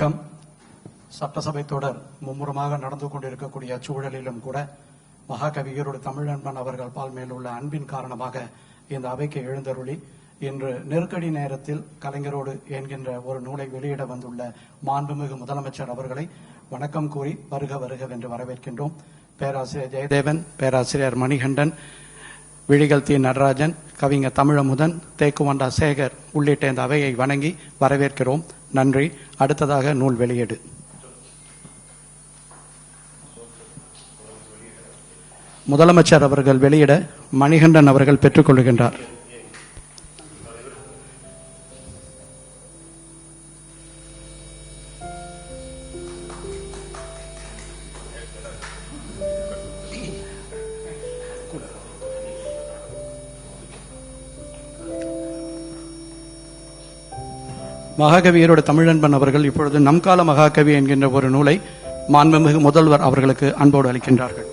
வணக்கம். சட்டசபை தொடர் மும்முரமாக நடந்து கொண்டிருக்கக்கூடிய சூழலிலும் கூட மகாகவி ஈரோடு தமிழன்பன் அவர்கள் பால் மேலுள்ள அன்பின் காரணமாக இந்த அவைக்கு எழுந்தருளி இன்று நெருக்கடி நேரத்தில் கலைஞரோடு என்கின்ற ஒரு நூலை வெளியிட வந்துள்ள மாண்புமிகு முதலமைச்சர் அவர்களை வணக்கம் கூறி வருக வருக என்று வரவேற்கின்றோம். பேராசிரியர் ஜெயதேவன் பேராசிரியர் மணிகண்டன் விழிகள் தி நடராஜன் கவிஞர் தமிழமுதன் தேக்குவண்டா சேகர் உள்ளிட்ட இந்த அவையை வணங்கி வரவேற்கிறோம். நன்றி. அடுத்ததாக நூல் வெளியீடு. முதலமைச்சர் அவர்கள் வெளியிட மணிகண்டன் அவர்கள் பெற்றுக்கொள்கின்றார் மகாகவி ஈரோடு தமிழன்பன் அவர்கள் இப்பொழுது நம்கால மகாகவி என்கின்ற ஒரு நூலை மாண்புமிகு முதல்வர் அவர்களுக்கு அன்போடு அளிக்கின்றார்கள்.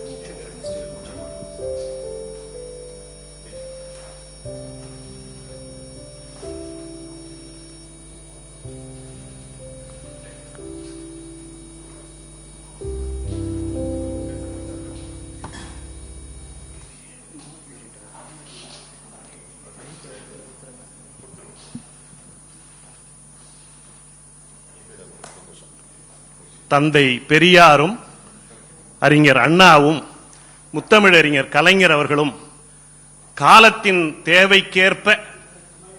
தந்தை பெரியாரும் அறிஞர் அண்ணாவும் முத்தமிழறிஞர் கலைஞர் அவர்களும் காலத்தின் தேவைக்கேற்ப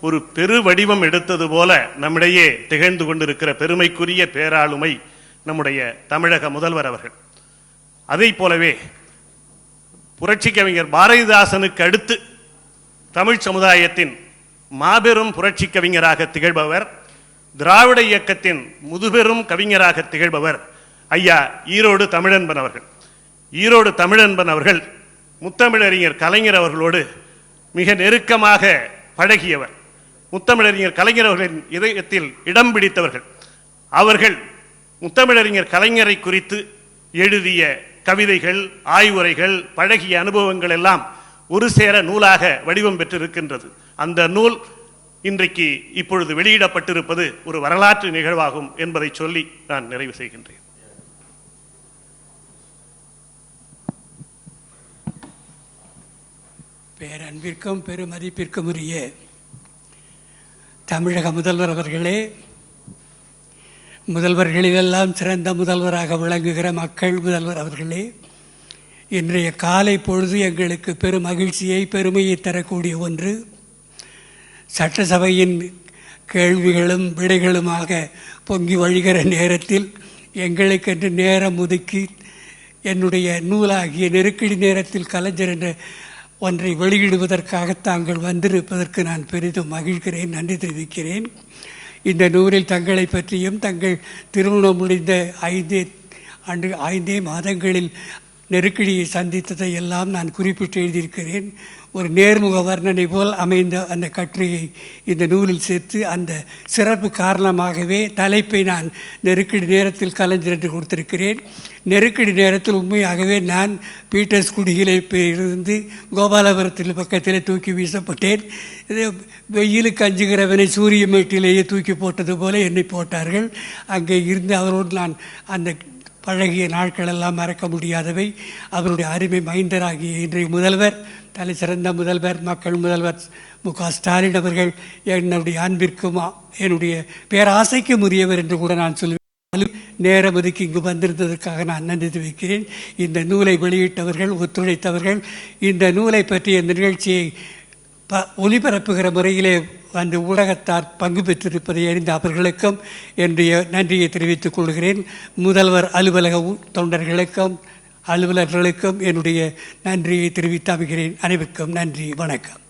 ஒரு பெரு வடிவம் எடுத்தது போல நம்மிடையே திகழ்ந்து கொண்டிருக்கிற பெருமைக்குரிய பேராளுமை நம்முடைய தமிழக முதல்வர் அவர்கள். அதை போலவே புரட்சி கவிஞர் பாரதிதாசனுக்கு அடுத்து தமிழ் சமுதாயத்தின் மாபெரும் புரட்சி கவிஞராக திகழ்பவர் திராவிட இயக்கத்தின் முதுபெரும் கவிஞராக திகழ்பவர் ஐயா ஈரோடு தமிழன்பன் அவர்கள். ஈரோடு தமிழன்பன் அவர்கள் முத்தமிழறிஞர் கலைஞர் அவர்களோடு மிக நெருக்கமாக பழகியவர். முத்தமிழறிஞர் கலைஞர் அவர்களின் இதயத்தில் இடம் பிடித்தவர்கள். அவர்கள் முத்தமிழறிஞர் கலைஞரை குறித்து எழுதிய கவிதைகள் ஆய்வுரைகள் பழகிய அனுபவங்கள் எல்லாம் ஒரு சேர நூலாக வடிவம் பெற்றிருக்கின்றது. அந்த நூல் இன்றைக்கு இப்பொழுது வெளியிடப்பட்டிருப்பது ஒரு வரலாற்று நிகழ்வாகும் என்பதை சொல்லி நான் நிறைவு செய்கின்றேன். பேரன்பிற்கும் பெருமதிப்பிற்கும் உரிய தமிழக முதல்வர் அவர்களே முதல்வர்களிலெல்லாம் சிறந்த முதல்வராக விளங்குகிற மக்கள் முதல்வர் அவர்களே இன்றைய காலை பொழுது எங்களுக்கு பெரும் மகிழ்ச்சியை பெருமையை தரக்கூடிய ஒன்று சட்டசபையின் கேள்விகளும் விடைகளுமாக பொங்கி வழிகிற நேரத்தில் எங்களுக்கென்று நேரம் ஒதுக்கி என்னுடைய நூலாகிய நெருக்கடி நேரத்தில் கலைஞர் என்ற ஒன்றை வெளியிடுவதற்காக தாங்கள் வந்திருப்பதற்கு நான் பெரிதும் மகிழ்கிறேன் நன்றி தெரிவிக்கிறேன். இந்த நூலில் தங்களை பற்றியும் தங்கள் திருமணம் முடிந்த ஐந்தே ஆண்டு ஐந்தே மாதங்களில் நெருக்கடியை சந்தித்ததை எல்லாம் நான் குறிப்பிட்டு எழுதியிருக்கிறேன். ஒரு நேர்முக வர்ணனை போல் அமைந்த அந்த கட்டுரையை இந்த நூலில் சேர்த்து அந்த சிறப்பு காரணமாகவே தலைப்பை நான் நெருக்கடி நேரத்தில் கலைஞர் என்று கொடுத்திருக்கிறேன். நெருக்கடி நேரத்தில் உண்மையாகவே நான் பீட்டர்ஸ் குடியிலே இருந்து கோபாலபுரத்தில் பக்கத்தில் தூக்கி வீசப்பட்டேன். இது வெயிலுக்கு அஞ்சுகிறவனை சூரிய மேட்டிலேயே தூக்கி போட்டது போல என்னை போட்டார்கள். அங்கே இருந்து அவரோடு நான் அந்த பழகிய நாட்களெல்லாம் மறக்க முடியாதவை. அவருடைய அருமை மைந்தராகிய இன்றைய முதல்வர் தலை சிறந்த முதல்வர் மக்கள் முதல்வர் மு க ஸ்டாலின் அவர்கள் என்னுடைய அன்பிற்கும் என்னுடைய பேராசைக்கும் உரியவர் என்று கூட நான் சொல்லுவேன். நேரம் ஒதுக்கி இங்கு வந்திருந்ததற்காக நான் நன்றி தெரிவிக்கிறேன். இந்த நூலை வெளியிட்டவர்கள் ஒத்துழைத்தவர்கள் இந்த நூலை பற்றிய நிகழ்ச்சியை ப ஒலிபரப்புகிற முறையிலே அந்த ஊடகத்தார் பங்கு பெற்றிருப்பதை அறிந்த அவர்களுக்கும் என்னுடைய நன்றியை தெரிவித்துக் கொள்கிறேன். முதல்வர் அலுவலக தொண்டர்களுக்கும் அலுவலர்களுக்கும் என்னுடைய நன்றியை தெரிவித்து அமைகிறேன். அனைவருக்கும் நன்றி. வணக்கம்.